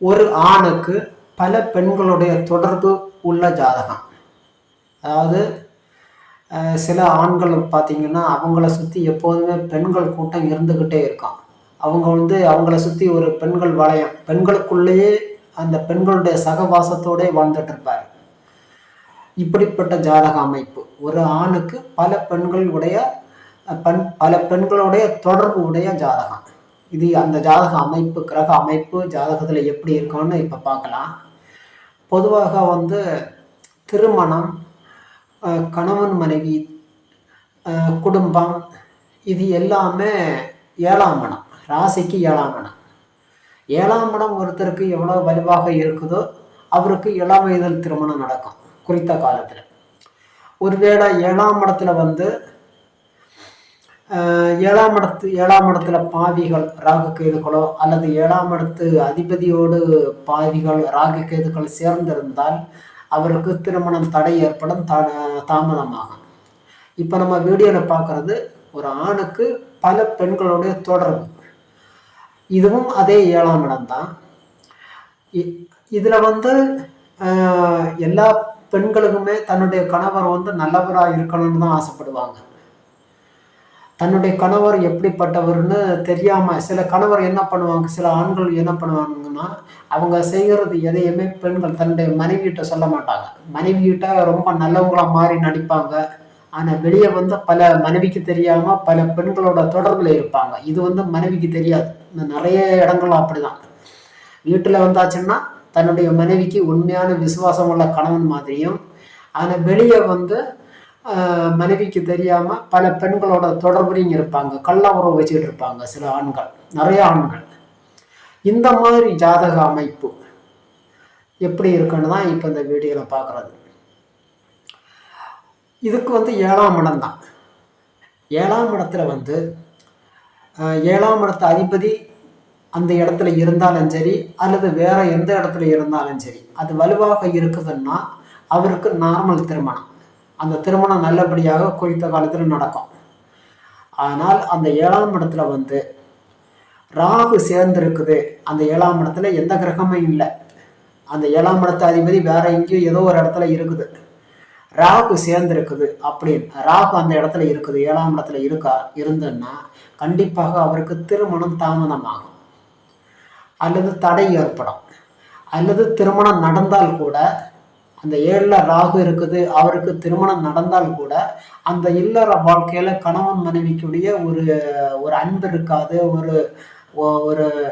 ஒரு ஆணுக்கு பல பெண்களுடைய தொடர்பு உள்ள ஜாதகம். அதாவது சில ஆண்கள் பார்த்தீங்கன்னா அவங்கள சுற்றி எப்போதுமே பெண்கள் கூட்டம் இருந்துக்கிட்டே இருக்கும். அவங்க வந்து அவங்கள சுற்றி ஒரு பெண்கள் வளையம் பெண்களுக்குள்ளேயே அந்த பெண்களுடைய சகவாசத்தோடே வாழ்ந்துட்டு இருப்பார். இப்படிப்பட்ட ஜாதக அமைப்பு. ஒரு ஆணுக்கு பல பெண்களுடைய பண் பெண் பல பெண்களுடைய தொடர்பு உடைய ஜாதகம். இது அந்த ஜாதக அமைப்பு கிரக அமைப்பு ஜாதகத்தில் எப்படி இருக்கும்னு இப்போ பார்க்கலாம். பொதுவாக வந்து திருமணம் கணவன் மனைவி குடும்பம் இது எல்லாமே ஏழாம் இடம் ராசிக்கு ஏழாம் இடம். ஏழாம் இடம் ஒருத்தருக்கு எவ்வளோ வலுவாக இருக்குதோ அவருக்கு இளம் வயதில் திருமணம் நடக்கும் குறித்த காலத்தில். ஒருவேளை ஏழாம் இடத்துல வந்து ஏழாம் இடத்து ஏழாம் இடத்துல பாவிகள் ராகு கேதுகளோ அல்லது ஏழாம் இடத்து அதிபதியோடு பாவிகள் ராகு கேதுக்கள் சேர்ந்திருந்தால் அவருக்கு திருமணம் தடை ஏற்படும் தா தாமதமாகும். இப்போ நம்ம வீடியோவில் பார்க்குறது ஒரு ஆணுக்கு பல பெண்களுடைய தொடர்பு. இதுவும் அதே ஏழாம் இடம்தான். இதில் வந்து எல்லா பெண்களுக்குமே தன்னுடைய கணவர் வந்து நல்லவராக இருக்கணும்னு தான் ஆசைப்படுவாங்க. தன்னுடைய கணவர் எப்படிப்பட்டவர்னு தெரியாம சில கணவர் என்ன பண்ணுவாங்க? சில ஆண்கள் என்ன பண்ணுவாங்கன்னா அவங்க செய்கிறது எதையுமே பெண்கள் தன்னுடைய மனைவிகிட்ட சொல்ல மாட்டாங்க. மனைவிகிட்ட ரொம்ப நல்லவங்களா மாறி நடிப்பாங்க. ஆனா வெளியே வந்து பல மனைவிக்கு தெரியாம பல பெண்களோட தொடர்புல இருப்பாங்க. இது வந்து மனைவிக்கு தெரியாது. நிறைய இடங்கள் அப்படிதான். வீட்டுல வந்தாச்சுன்னா தன்னுடைய மனைவிக்கு உண்மையான விசுவாசம் உள்ள கணவன் மாதிரியும் ஆனா வெளியே வந்து மனைவிக்கு தெரியாம பல பெண்களோட தொடர்புலையும் இருப்பாங்க. கள்ள உறவு வச்சுக்கிட்டு இருப்பாங்க சில ஆண்கள். நிறைய ஆண்கள். இந்த மாதிரி ஜாதக அமைப்பு எப்படி இருக்குன்னு தான் இப்போ இந்த வீடியோவில் பார்க்குறது இதுக்கு வந்து ஏழாம் இடம் தான். ஏழாம் இடத்துல வந்து ஏழாம் இடத்து அதிபதி அந்த இடத்துல இருந்தாலும் சரி அல்லது வேற எந்த இடத்துல இருந்தாலும் சரி அது வலுவாக இருக்குதுன்னா அவருக்கு நார்மல் திருமணம். அந்த திருமணம் நல்லபடியாக குறித்த காலத்தில் நடக்கும். ஆனால் அந்த ஏழாம் இடத்துல வந்து ராகு சேர்ந்திருக்குது. அந்த ஏழாம் இடத்துல எந்த கிரகமும் இல்லை. அந்த ஏழாம் இடத்து அதிபதி வேற எங்கேயோ ஏதோ ஒரு இடத்துல இருக்குது. ராகு சேர்ந்திருக்குது அப்படின்னு ராகு அந்த இடத்துல இருக்குது ஏழாம் இடத்துல இருக்கா இருந்ததுன்னா கண்டிப்பாக அவருக்கு திருமணம் தாமதமாகும். அல்லது தடை ஏற்படும். அல்லது திருமணம் நடந்தால் கூட அந்த ஏழில் ராகு இருக்குது அவருக்கு திருமணம் நடந்தால் கூட அந்த இல்லற வாழ்க்கையில் கணவன் மனைவிக்குடைய ஒரு ஒரு அன்பு இருக்காது ஒரு ஒரு